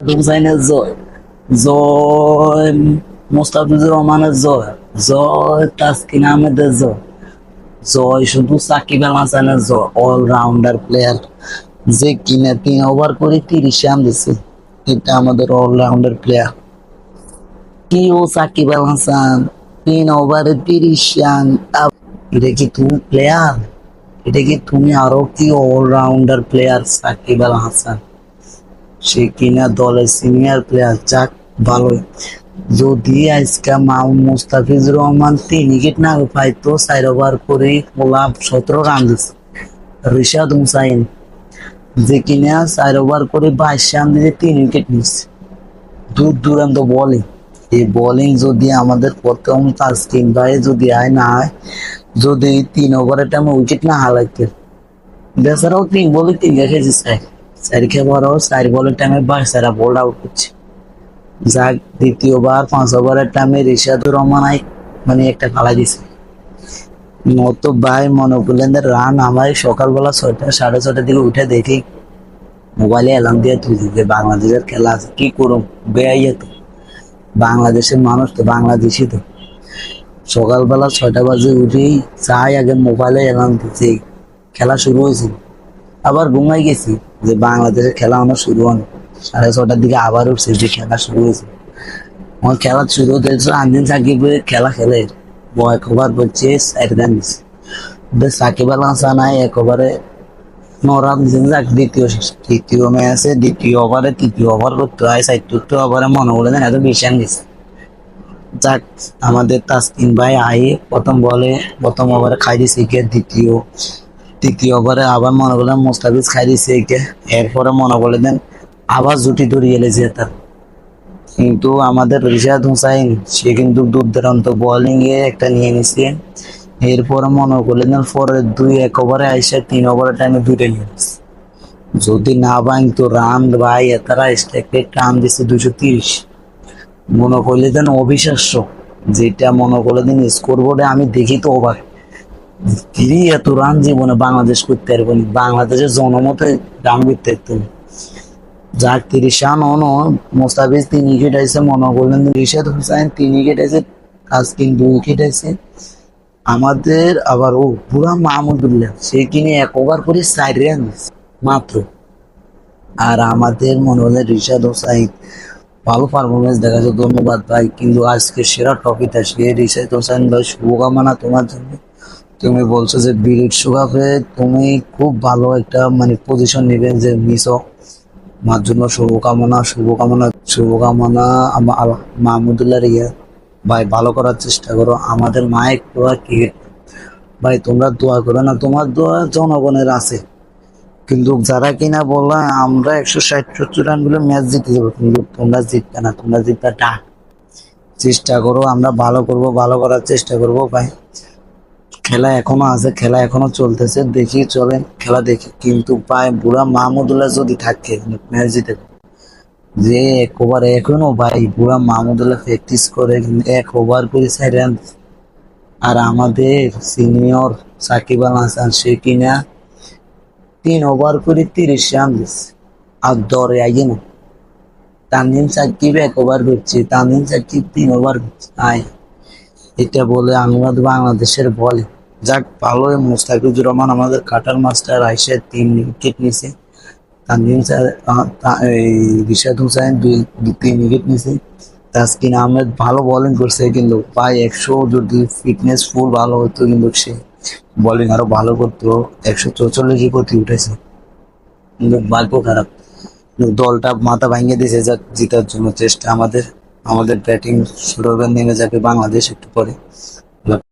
হুসাইনের জয় জয় মোস্তাফিজুর রহমানের জয় জয় তাসকিন আহমেদের জয় জয় শুধু সাকিব আল হাসানের জয় অলরাউন্ডার প্লেয়ার যে কিনা তিন ওভার করে তিরিশ রান দিছে, এটা আমাদের অলরাউন্ডার প্লেয়ার কি ও সাকিব আল হাসান তিন ওভারে তিরিশ রান এটা কি তুমি প্লেয়ার এটা কি তুমি আরও কি অলরাউন্ডার প্লেয়ার সাকিব আল হাসান? সে কিনা দলের সিনিয়র প্লেয়ার যাক, ভালোই। যদি আজকে মাহমুদ মুস্তাফিজুর রহমান তিন উইকেট না পাইতো চার ওভার করে গোলাপ সতেরো রান দিচ্ছে রিশাদ হুসাইন, যে কিনা চার ওভার করে বাইশ রান দিয়ে তিন উইকেট নিচ্ছে দূর দূরান্ত বলিং। এই বলিং যদি আমাদের প্রথম তাসকিন ভাই যদি আয়, না হয় যদি তিন ওভারের টাইমে উইকেট না হারাইতে। বেচারাও তিন বলে তিন চার চার বড়ও চার বলের টাইমে বাচ্চারা বোল্ড আউট করছে যাক দ্বিতীয়বার পাঁচ ওভারের টাইমে রিশাদুর রহমান মানে একটা খেলা দিছে। মতো ভাই মনে করলেন রান আমার সকালবেলা ছয়টা সাড়ে ছয়টার দিকে উঠে দেখি মোবাইলে অ্যালার্ম দিয়ে তুই যে বাংলাদেশের খেলা আছে, কি করুম? বেয়াইয়ে তো বাংলাদেশের মানুষ তো বাংলাদেশি তো। সকালবেলা ছয়টা বাজে উঠেই চাই আগে মোবাইলে অ্যালার্ম দিচ্ছে খেলা শুরু হয়েছে আবার ঘুমাই গেছি। যে বাংলাদেশের খেলা আমার শুরু হয়নি। সাড়ে ছটার দিকে আবার উঠছে, যে খেলা শুরু হয়েছে। আমার খেলা শুরু হতে আনদিন সাকিব খেলা খেলে এক ওভার করছে সাইড রান সাকিব আল হাসান আয় এক ওভারে নরাম দিচ্ছেন যাক, দ্বিতীয় তৃতীয় ম্যাচে দ্বিতীয় ওভারে তৃতীয় ওভার করতে হয় চতুর্থ ওভারে মনে বলে দেন এত বেশি রান দিচ্ছে যাক, আমাদের তাসকিন ভাই আয়ে প্রথম বলে, প্রথম ওভারে খাই উইকেট দ্বিতীয় তৃতীয় ওভারে আবার মনে করলেন মোস্তাফিজ খাই দিছে উইকেট এরপরে মনে করলে দেন আবার জুটি ধরিয়ে এলেছে তার কিন্তু আমাদের রিশাদ হুসাইন, সে কিন্তু দুর্দান্ত বোলিং এ একটা নিয়ে নিছে। এরপরে মনে করলেন পরে দুই এক ওভারে আইসে তিন ওভারের টাইমে দুইটা নিয়ে যদি না ভাঙতো রান ভাই, এতারা স্ট্রাইক রান দিছে দুশো তিরিশ। মনে করলে দেন অবিশ্বাস্য। যেটা মনে করলে দেন স্কোর বোর্ডে আমি দেখি তো অবাক। তিনি এত রান জীবনে বাংলাদেশ করতে পারবেন বাংলাদেশের জনমতে রান করতে পারতেন যাক, তিরিশ রান অন মোস্তাফিজ তিন উইকেট আছে মনে করলেন রিশাদ হুসাইন তিন উইকেট আছে তাসকিন দুই উইকেট আছে আমাদের আবার, ও, পুরা মাহমুদুল্লাহ সে কিনে এক ওভার করে চার রান মাত্র। আর আমাদের মনে হলে রিশাদ হোসাইন, ভালো পারফরমেন্স দেখা যায় ধন্যবাদ ভাই। কিন্তু আজকে সেরা টপিক সে রিশাদ হোসেন ভাই, শুভকামনা তোমার জন্য। তুমি বলছো যে বি বিশ্বকাপে তুমি খুব ভালো একটা মানে পজিশন নেবে যে মিসও আমার জন্য শুভকামনা শুভকামনা শুভকামনা আমার মাহমুদুল্লাহ রিয়া। ভাই, ভালো করার চেষ্টা করো। আমাদের মায়ের দোয়া ক্রিকেট ভাই, তোমরা দোয়া করো না, তোমার দোয়া জনগণের আছে। কিন্তু যারা কিনা বললা, আমরা একশো ষাট, সত্তর রানগুলো ম্যাচ জিতে যাব। কিন্তু তোমরা জিতবে না, তোমরা জিতবে ডাক চেষ্টা করো, আমরা ভালো করব, ভালো করার চেষ্টা করব, ভাই। খেলা এখনও আছে, খেলা এখনও চলতেছে, দেখি চলে খেলা দেখি। কিন্তু ভাই, বুড়া মাহমুদুল্লাহ যদি থাকে, ম্যাচ জিতে যে এক ওভার এখনও ভাই, বুড়া মাহমুদুল্লাহ প্র্যাকটিস করে এক ওভার করে সাইড আর আমাদের সিনিয়র সাকিব আল হাসান, সে কিনা তিন ওভার করে তিরিশ রান দিচ্ছে আর দরে আগে না। তানজিম সাকিব এক ওভার করছে তানজিম সাকিব তিন ওভার করছে। আয়। এটা বলে অনুবাদ বাংলাদেশের বলে। যাক, ভালো মুস্তাফিজুর রহমান আমাদের কাটার মাস্টার, আইসে তিন উইকেট নিছে। তানজিম রিশাদ হুসাইন দুই তিন উইকেট নিছে। তাসকিন আহমেদ ভালো বোলিং করছে কিন্তু প্রায় একশো যদি ফিটনেস ফুল ভালো হতো কিন্তু সে বোলিং আরও ভালো করতো। একশো চৌচল্লিশ গতি উঠেছে। কিন্তু ভাগ্য খারাপ। দলটা মাথা ভাঙিয়ে দিয়েছে, যাক, জিতার জন্য চেষ্টা আমাদের। আমাদের ব্যাটিং শুরু হবে নেমে যাবে বাংলাদেশ একটু পরে।